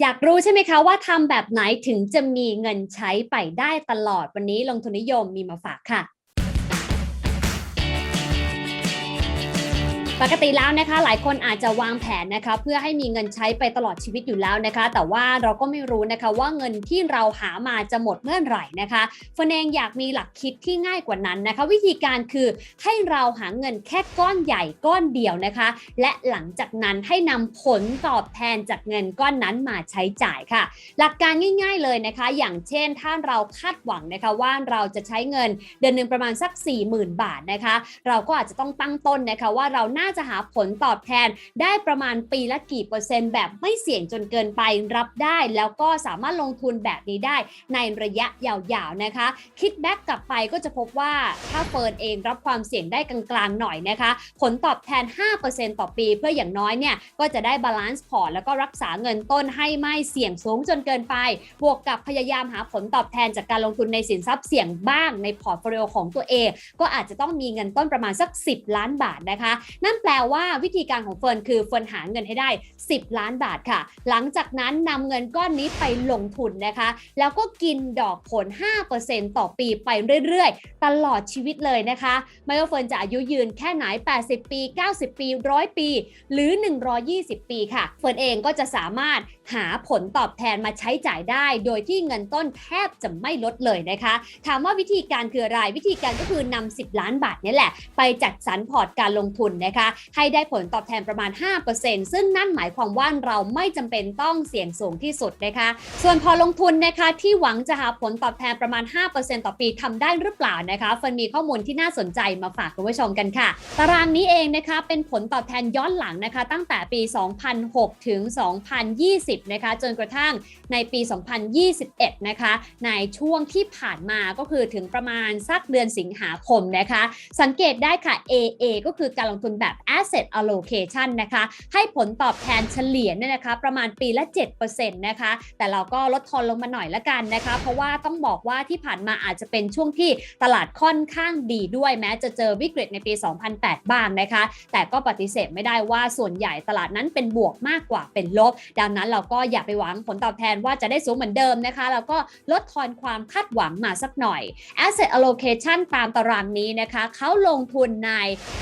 อยากรู้ใช่ไหมคะว่าทำแบบไหนถึงจะมีเงินใช้ไปได้ตลอดวันนี้ลงทุนนิยมมีมาฝากค่ะ ปกติแล้วนะคะหลายคนอาจจะวางแผนนะคะเพื่อให้มีเงินใช้ไปตลอดชีวิตอยู่แล้วนะคะ แต่ว่าเราก็ไม่รู้นะคะว่าเงินที่เราหามาจะหมดเมื่อไหร่นะคะเฟนเองอยากมีหลักคิดที่ง่ายกว่านั้นนะคะ วิธีการคือให้เราหาเงินแค่ก้อนใหญ่ก้อนเดียวนะคะ และหลังจากนั้นให้นำผลตอบแทนจากเงินก้อนนั้นมาใช้จ่ายค่ะ หลักการง่าย ๆเลยนะคะ อย่างเช่นถ้าเราคาดหวังนะคะว่าเราจะใช้เงินเดือนหนึ่งประมาณสัก 40,000 บาทนะคะ เราก็อาจจะต้องตั้งต้นนะคะว่าเราน่าจะหาผลตอบแทนได้ประมาณปีละกี่เปอร์เซ็นต์ แบบไม่เสี่ยงจนเกินไปรับได้ แล้วก็สามารถลงทุนแบบนี้ได้ในระยะยาวๆนะคะ คิดแบ็กกลับไปก็จะพบว่าถ้าเฟิร์นเองรับความเสี่ยงได้กลางๆหน่อยนะคะ ผลตอบแทน 5%ต่อปี เพื่ออย่างน้อยเนี่ยก็จะได้บาลานซ์พอร์ตแล้วก็รักษาเงินต้นให้ไม่เสี่ยงสูงจนเกินไป บวกกับพยายามหาผลตอบแทนจากการลงทุนในสินทรัพย์เสี่ยงบ้างในพอร์ตโฟลิโอของตัวเอง ก็อาจจะต้องมีเงินต้นประมาณสัก 10 ล้านบาทนะคะ นั่นแปลว่าวิธีการของเฟิร์นคือเฟิร์นหาเงินให้ได้ 10 ล้านบาทค่ะ หลังจากนั้นนำเงินก้อนนี้ไปลงทุนนะคะ แล้วก็กินดอกผล 5%ต่อปีไปเรื่อยๆ ตลอดชีวิตเลยนะคะ ไม่ว่าเฟิร์นจะอายุยืนแค่ไหน 80 ปี 90 ปี 100 ปี หรือ 120 ปีค่ะ เฟิร์นเองก็จะสามารถ หาผลตอบแทนมาใช้จ่ายได้ โดยที่เงินต้นแทบจะไม่ลดเลยนะคะ ถามว่าวิธีการคืออะไร วิธีการก็คือนำ10 ล้านบาทนี่แหละ ไปจัดสรรพอร์ตการลงทุนนะคะ ให้ได้ผลตอบแทนประมาณ 5%ซึ่งนั่นหมายความว่าเราไม่จำเป็นต้องเสี่ยงสูงที่สุดนะคะ ส่วนพอลงทุนนะคะที่หวังจะหาผลตอบแทนประมาณ 5%ต่อปีทำได้หรือเปล่านะคะเฟิร์นมีข้อมูลที่น่าสนใจมาฝากคุณผู้ชมกันค่ะ ตารางนี้เองนะคะเป็นผลตอบแทนย้อนหลังนะคะ ตั้งแต่ปี 2006 ถึง2020 นะคะ จนกระทั่งในปี 2021 นะคะ ในช่วงที่ผ่านมาก็คือถึงประมาณสักเดือนสิงหาคมนะคะ สังเกตได้ค่ะ AA ก็คือการลงทุนแบบ asset allocation นะคะ ให้ผลตอบแทนเฉลี่ยเนี่ยนะคะ ประมาณปีละ 7%นะคะ แต่เราก็ลดทอนลงมาหน่อยละกันนะคะ เพราะว่าต้องบอกว่าที่ผ่านมาอาจจะเป็นช่วงที่ตลาดค่อนข้างดีด้วยแม้จะเจอวิกฤตในปี 2008 บ้างนะคะ แต่ก็ปฏิเสธไม่ได้ว่าส่วนใหญ่ตลาดนั้นเป็นบวกมากกว่าเป็นลบ ดังนั้นเราก็อย่าไปหวังผลตอบแทนว่าจะได้สูงเหมือนเดิมนะคะ แล้วก็ลดทอนความคาดหวังมาสักหน่อย asset allocation ตามตารางนี้นะคะ เขาลงทุนใน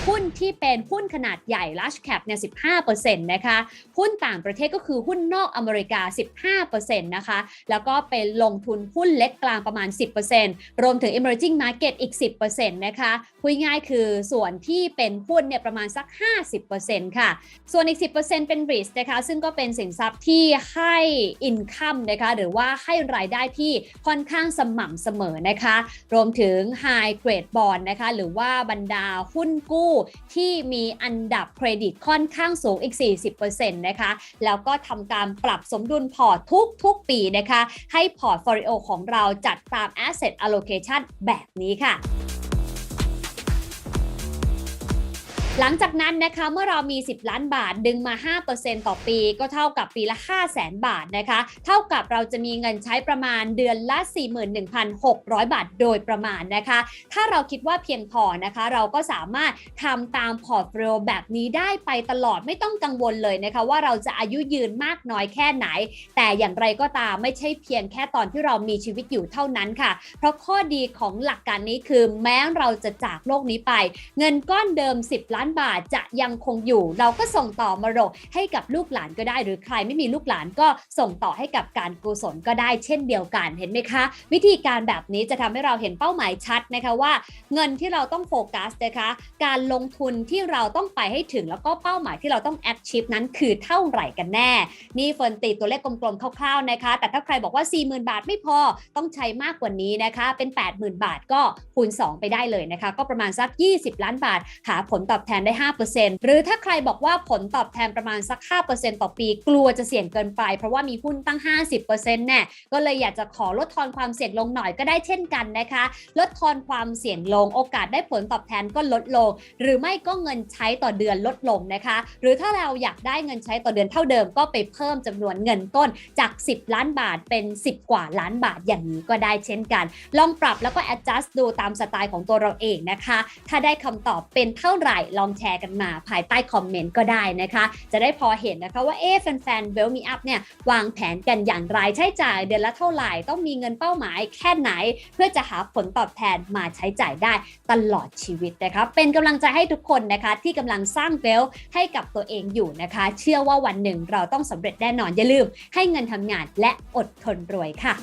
หุ้นที่เป็นหุ้นขนาดใหญ่ large cap เนี่ย 15%นะคะ หุ้นต่างประเทศก็คือหุ้นนอกอเมริกา 15%นะคะ แล้วก็เป็นลงทุนหุ้นเล็กกลางประมาณ 10%รวมถึง emerging market อีก 10%นะคะคุยง่ายคือส่วนที่เป็นหุ้นเนี่ยประมาณสัก 50%ค่ะ ส่วนอีก 10%เป็น risk นะคะ ซึ่งก็เป็นสินทรัพย์ที่ให้ income นะคะหรือว่าให้รายได้ที่ค่อนข้างสม่ำเสมอนะคะ รวมถึง high grade bond นะคะหรือว่าบรรดาหุ้นกู้ที่มีอันดับเครดิตค่อนข้างสูงอีก 40%นะคะแล้วก็ทำการปรับสมดุลพอร์ตทุกทุกปีนะคะ ให้พอร์ตโฟลิโอของเราจัดตาม asset allocation แบบนี้ค่ะ หลังจากนั้นนะคะเมื่อเรามี 10 ล้านบาทดึงมา 5%ต่อปี ก็เท่ากับปีละ 5 0 0แสนบาทนะคะ เท่ากับเราจะมีเงินใช้ประมาณเดือนละ 41,600 บาทโดยประมาณนะคะ ถ้าเราคิดว่าเพียงพอนะคะ เราก็สามารถทำตามพอร์ตโฟลิโอแบบนี้ได้ไปตลอดไม่ต้องกังวลเลยนะคะ ว่าเราจะอายุยืนมากน้อยแค่ไหน แต่อย่างไรก็ตามไม่ใช่เพียงแค่ตอนที่เรามีชีวิตอยู่เท่านั้นค่ะ เพราะข้อดีของหลักการนี้คือแม้เราจะจากโลกนี้ไป เงินก้อนเดิม 10 ล้านบาทจะยังคงอยู่ เราก็ส่งต่อมรดกให้กับลูกหลานก็ได้ หรือใครไม่มีลูกหลานก็ส่งต่อให้กับการกุศลก็ได้เช่นเดียวกันเห็นไหมคะ วิธีการแบบนี้จะทำให้เราเห็นเป้าหมายชัดนะคะว่า เงินที่เราต้องโฟกัสนะคะการลงทุนที่เราต้องไปให้ถึงแล้วก็เป้าหมายที่เราต้อง achieve นั้นคือเท่าไหร่กันแน่ นี่เฟิร์นตีตัวเลขกลมๆคร่าวๆนะคะ แต่ถ้าใครบอกว่า 40,000 บาทไม่พอต้องใช้มากกว่านี้นะคะ เป็น 80,000 บาทก็คูณ 2 ไปได้เลยนะคะ ก็ประมาณสัก 20 ล้านบาท หาผลตอบแทนได้ 5%หรือถ้าใครบอกว่าผลตอบแทนประมาณสัก 5%ต่อปี กลัวจะเสี่ยงเกินไป เพราะว่ามีหุ้นตั้ง 50%แน่ก็เลยอยากจะขอลดทอนความเสี่ยงลงหน่อยก็ได้เช่นกันนะคะ ลดทอนความเสี่ยงลงโอกาสได้ผลตอบแทนก็ลดลง หรือไม่ก็เงินใช้ต่อเดือนลดลงนะคะ หรือถ้าเราอยากได้เงินใช้ต่อเดือนเท่าเดิมก็ไปเพิ่มจำนวนเงินต้นจาก 10 ล้านบาทเป็น 10 กว่าล้านบาทอย่างนี้ก็ได้เช่นกัน ลองปรับแล้วก็ adjust ดูตามสไตล์ของตัวเราเองนะคะ ถ้าได้คำตอบเป็นเท่าไหร่เราองแชร์กันมาภายใต้คอมเมนต์ก็ได้นะคะ จะได้พอเห็นนะคะว่าเอ๊ะแฟนๆเวลมีอัพเนี่ยวางแผนกันอย่างไรใช้จ่ายเดือนละเท่าไหร่ ต้องมีเงินเป้าหมายแค่ไหน เพื่อจะหาผลตอบแทนมาใช้จ่ายได้ตลอดชีวิตนะคะเป็นกำลังใจให้ทุกคนนะคะที่กำลังสร้างเวลให้กับตัวเองอยู่นะคะ เชื่อว่าวันหนึ่งเราต้องสำเร็จแน่นอนอย่าลืม ให้เงินทำงานและอดทนรวยค่ะ